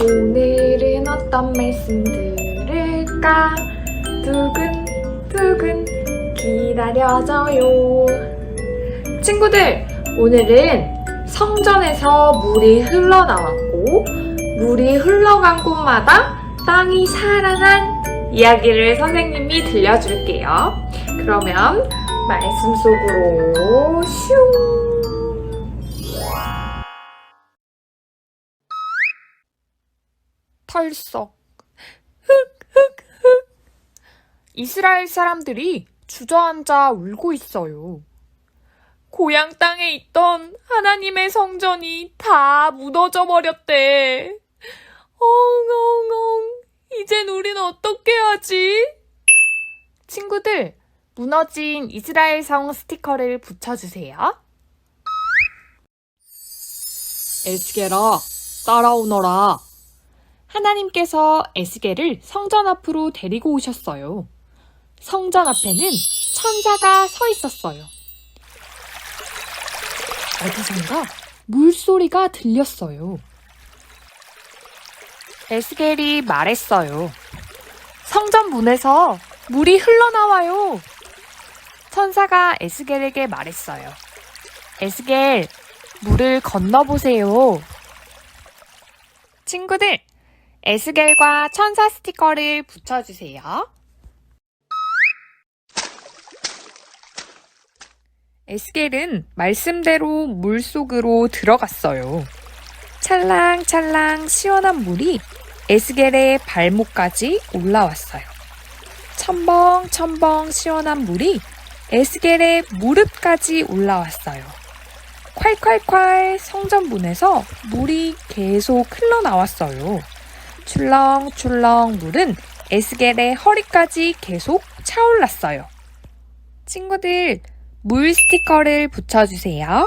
오늘은 어떤 말씀 들을까? 두근두근 기다려져요. 친구들, 오늘은 성전에서 물이 흘러나왔고, 물이 흘러간 곳마다 땅이 살아난 이야기를 선생님이 들려줄게요. 그러면 말씀 속으로 슝! 털썩. 흑흑흑. 이스라엘 사람들이 주저앉아 울고 있어요. 고향 땅에 있던 하나님의 성전이 다 무너져 버렸대. 엉엉엉. 이젠 우린 어떻게 하지? 친구들, 무너진 이스라엘 성 스티커를 붙여주세요. 에스게라, 따라오너라. 하나님께서 에스겔을 성전 앞으로 데리고 오셨어요. 성전 앞에는 천사가 서 있었어요. 어디선가 물소리가 들렸어요. 에스겔이 말했어요. 성전 문에서 물이 흘러나와요. 천사가 에스겔에게 말했어요. 에스겔, 물을 건너보세요. 친구들, 에스겔과 천사 스티커를 붙여주세요. 에스겔은 말씀대로 물 속으로 들어갔어요. 찰랑찰랑 시원한 물이 에스겔의 발목까지 올라왔어요. 첨벙첨벙 시원한 물이 에스겔의 무릎까지 올라왔어요. 콸콸콸 성전문에서 물이 계속 흘러나왔어요. 출렁출렁 물은 에스겔의 허리까지 계속 차올랐어요. 친구들, 물 스티커를 붙여주세요.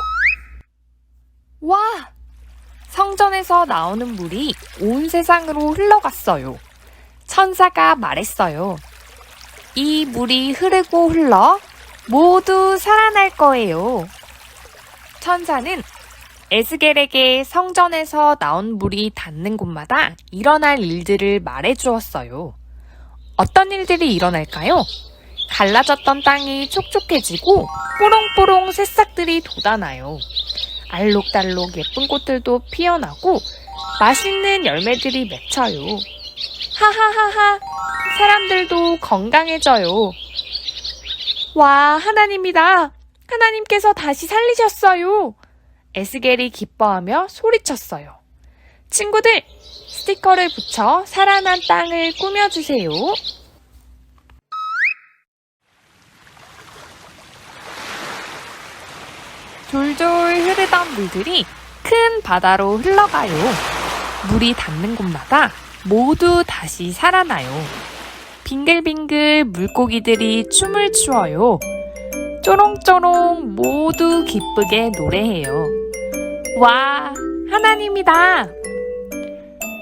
와! 성전에서 나오는 물이 온 세상으로 흘러갔어요. 천사가 말했어요. 이 물이 흐르고 흘러 모두 살아날 거예요. 천사는 에스겔에게 성전에서 나온 물이 닿는 곳마다 일어날 일들을 말해 주었어요. 어떤 일들이 일어날까요? 갈라졌던 땅이 촉촉해지고 뽀롱뽀롱 새싹들이 돋아나요. 알록달록 예쁜 꽃들도 피어나고 맛있는 열매들이 맺혀요. 하하하하 사람들도 건강해져요. 와 하나님이다. 하나님께서 다시 살리셨어요. 에스겔이 기뻐하며 소리쳤어요. 친구들, 스티커를 붙여 살아난 땅을 꾸며주세요. 졸졸 흐르던 물들이 큰 바다로 흘러가요. 물이 닿는 곳마다 모두 다시 살아나요. 빙글빙글 물고기들이 춤을 추어요. 쪼롱쪼롱 모두 기쁘게 노래해요. 와, 하나님이다!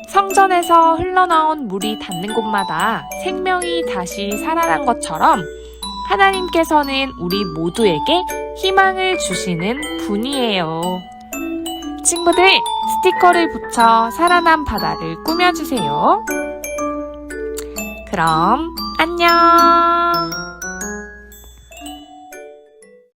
성전에서 흘러나온 물이 닿는 곳마다 생명이 다시 살아난 것처럼 하나님께서는 우리 모두에게 희망을 주시는 분이에요. 친구들, 스티커를 붙여 살아난 바다를 꾸며주세요. 그럼, 안녕!